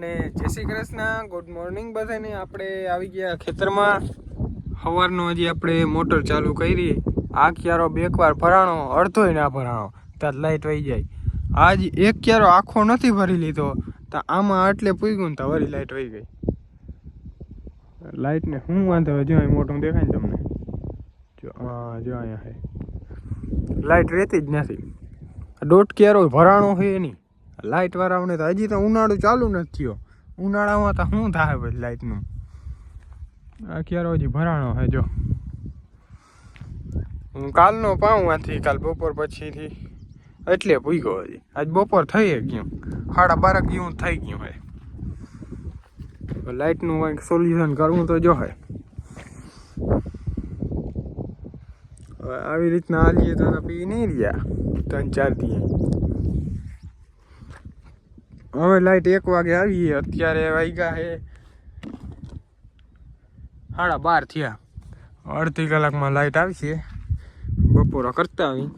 અને જય Shri Krishna. Good morning બધાને. આપણે આવી ગયા ખેતરમાં. સવારનો હજી આપણે મોટર ચાલુ કરી. આ ક્યારો બે વાર ભરાણો અડધોય ના ભરાણો. ત્યાં લાઈટ વહી જાય. આજ એક ક્યારો આખો નથી ભરી લીધો. તો આમાં આટલે પૂગ્યું ને તો વળી લાઈટ વહી ગઈ. લાઈટને શું વાંધો હોય, જો અહીં મોટું દેખાય ને તમને. જો હા જો અહીંયા હે લાઈટ રહેતી જ નથી. દોઢ ક્યારો ભરાણો છે નહીં લાઇટ વાળાઓને તો હજી તો ઉનાળો ચાલુ નથી થયો. ઉનાળામાં તો શું થાય પછી લાઇટનું આ ક્યારો હજી ભરાણો હે જો. હું કાલનો પાઉં આથી, કાલ બપોર પછીથી. એટલે ભૂગ્યો હજી. આજ બપોર થઈ ગયું. સાડા બારક જેવું થઈ ગયું હે. લાઇટનું કંઈક સોલ્યુશન કરવું તો જો હે. આવી રીતના હાલીએ તો પી નહીં રહ્યા. ત્રણ ચાર દી હવે લાઈટ એક વાગે આવી અત્યારે વાગ્યા છે સાડા બાર થયા. અડધી કલાકમાં લાઈટ આવશે બપોરા કરતા આવી.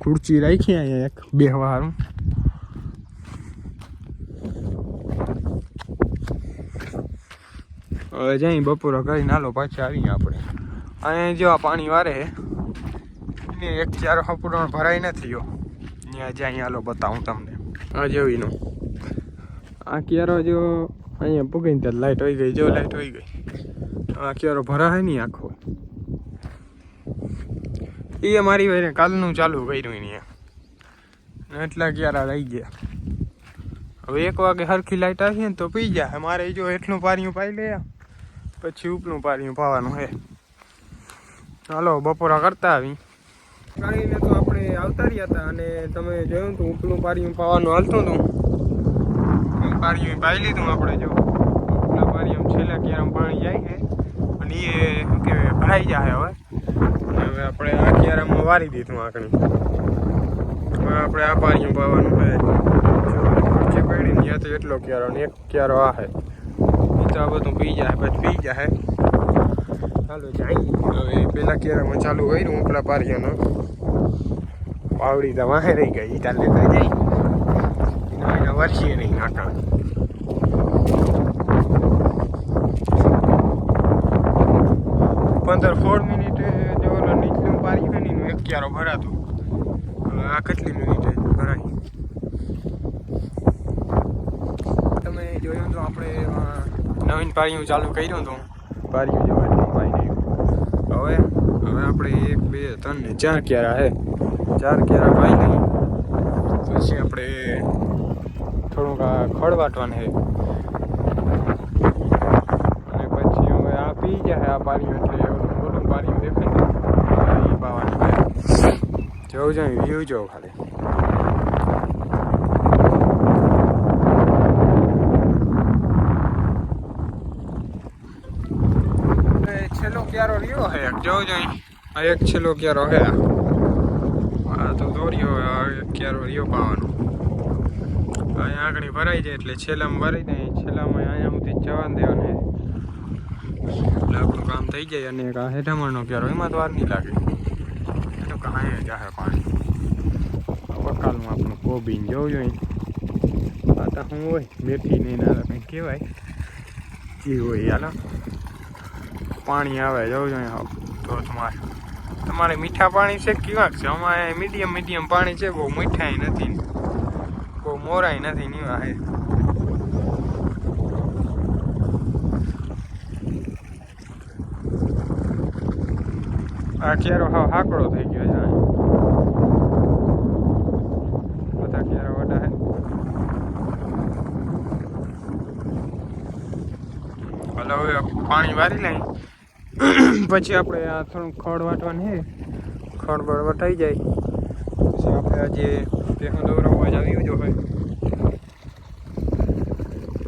ખુરચી રાખી અહીંયા એક, બે બેહવાનું હવે જઈ બપોરા કરીને હાલો પાછા આવીએ આપણે. અહીંયા જેવા પાણી વારે એક ચાર હપુડો ભરાઈ નથી ગયો. ત્યાં અહીંયા હાલો બતાવું તમને. આ જેવીનું આ ક્યારો જો અહીંયા પૂગીને ત્યાં લાઈટ હોઈ ગઈ જો લાઈટ હોઈ ગઈ. આ ક્યારો ભરાય નહીં આખો. એ મારી વારે કાલનું ચાલુ કર્યું અહીંયા એટલા ક્યારા રહી ગયા. હવે એક વાગે હરખી લાઈટ આવી ને તો પી જાય. મારે જો એટલું પારિયું પાઈ લે પછી ઉપલું પારિયું પાવાનું હે. હાલો બપોરા કરતા આવી. કાઢીને તો આપણે આવતા રહ્યા હતા અને તમે જોયું હતું ઉપલું પારિયું પાવાનું હાલતું હતું. પારિયું પાઈ લીધું આપણે જો. ઉપલા પારિયું છેલ્લા ક્યારામાં પાણી જાય છે. અને એ શું કહેવાય, ભરાઈ જાય હવે. હવે આપણે આ ક્યારામાં વારી દીધું આંકણી હવે આપણે આ પારિયું પાવાનું છે. જે પડી ત્યાં તો એટલો ક્યારો ને એક ક્યારો આ હે તો આ બધું પી જાય, પછી પી જાય. ચાલો જાય હવે પેલા કેરામાં ચાલુ કર્યું ઉપલા પારિયાનો. પાવડી તો વાહે રહી ગઈ, ઈ તાર લેતા જાય. એના એના વર્ષીએ નહીં નાકા પંદર સોળ મિનિટે જો નીચલું પારી છે ને, એનું એક ક્યારો ભરાતું. આ કેટલી મિનિટે ભરાય? તમે જોયું તો આપણે નવીન પારીઓ ચાલુ કર્યું હતું પારીઓ જેવું એટલું પાઈ નહીં હવે હવે આપણે એક, બે, ત્રણ ને ચાર ક્યારા હે. ચાર ક્યારા નહીં પછી આપણે થોડુંક આ ખડ વાટવાનું હે. અને પછી હવે આ પી જાય આ પાણી એટલે ઓલું મોટું પારિયું દેખાય ને એ પાવાનું હે. વ્યૂ જોવું ખાલી એ છેલ્લો ક્યારો રહ્યો હે? એક જોઈ આ એક છેલ્લો ક્યારો હે. આ તો દોર્યો હોય એક ક્યારો રહ્યો પાવાનો. અહીંયા આગળ ભરાઈ જાય એટલે છેલ્લામાં ભરાઈ જાય. છેલ્લામાં અહીંયા સુધી જવા દેવાને એટલે આપણું કામ થઈ જાય અને એક આ હેઠામણનો ક્યારો, એમાં તો વાર નહીં લાગે. એ તો કાંઈ જાહે પાણી. વકાલમાં આપણું કોબીન, જોવું જોઈએ આ તો શું હોય મેથી નહીં ના કંઈ કહેવાય. એ હોય, હાલો. પાણી આવે, જવું જોઈએ હા ધોધમાર તમારે મીઠા પાણી છે કેવાક છે? અમારે મીડિયમ મીડિયમ પાણી છે, બહુ મીઠાઈ નથી. બહુ મોરાઈ નથી નીવા હે આ ક્યારો હાવ હાકડો થઈ ગયો છે બધા ક્યારો વડા હે હલો પાણી વારી લઈ. પછી આપણે આ થોડું ખડ વાટવાનું છે. ખડ બળ વટાઈ જાય. પછી આપણે આજે ભેહું દોરાવવા જ આવી જો હોય.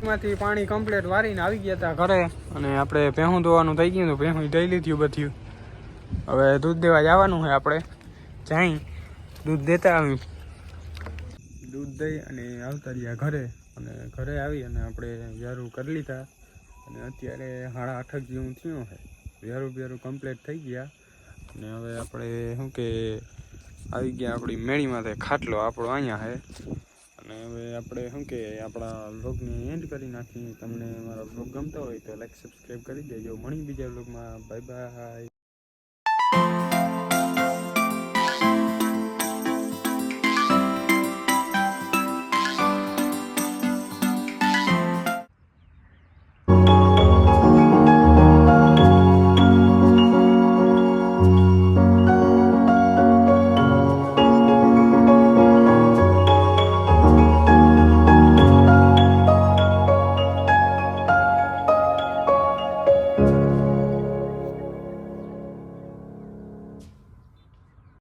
માંથી પાણી કમ્પ્લેટ વારીને આવી ગયા હતા ઘરે. અને આપણે ભેહું ધોવાનું થઈ ગયું તો ભેહું દઈ લીધું બધું. હવે દૂધ દેવા જવાનું હોય આપણે. જાય. દૂધ દેતા આવ્યું દૂધ દઈ અને આવતા રહ્યા ઘરે. અને ઘરે આવી અને આપણે યારું કરી લીધા. અને અત્યારે સાડા આઠક જેવું થયું છે વ્યારું વેરું કમ્પ્લીટ થઈ ગયા. અને હવે આપણે શું કે, આવી ગયા આપણી મેળીમાં ખાટલો, આપણો અહીંયા છે. અને હવે આપણે શું કે, આપણા વ્લોગને એન્ડ કરી નાખીએ. તમને મારો વ્લોગ ગમતો હોય તો લાઈક સબસ્ક્રાઈબ કરી દેજો. મળી બીજા વ્લોગમાં બાય બાય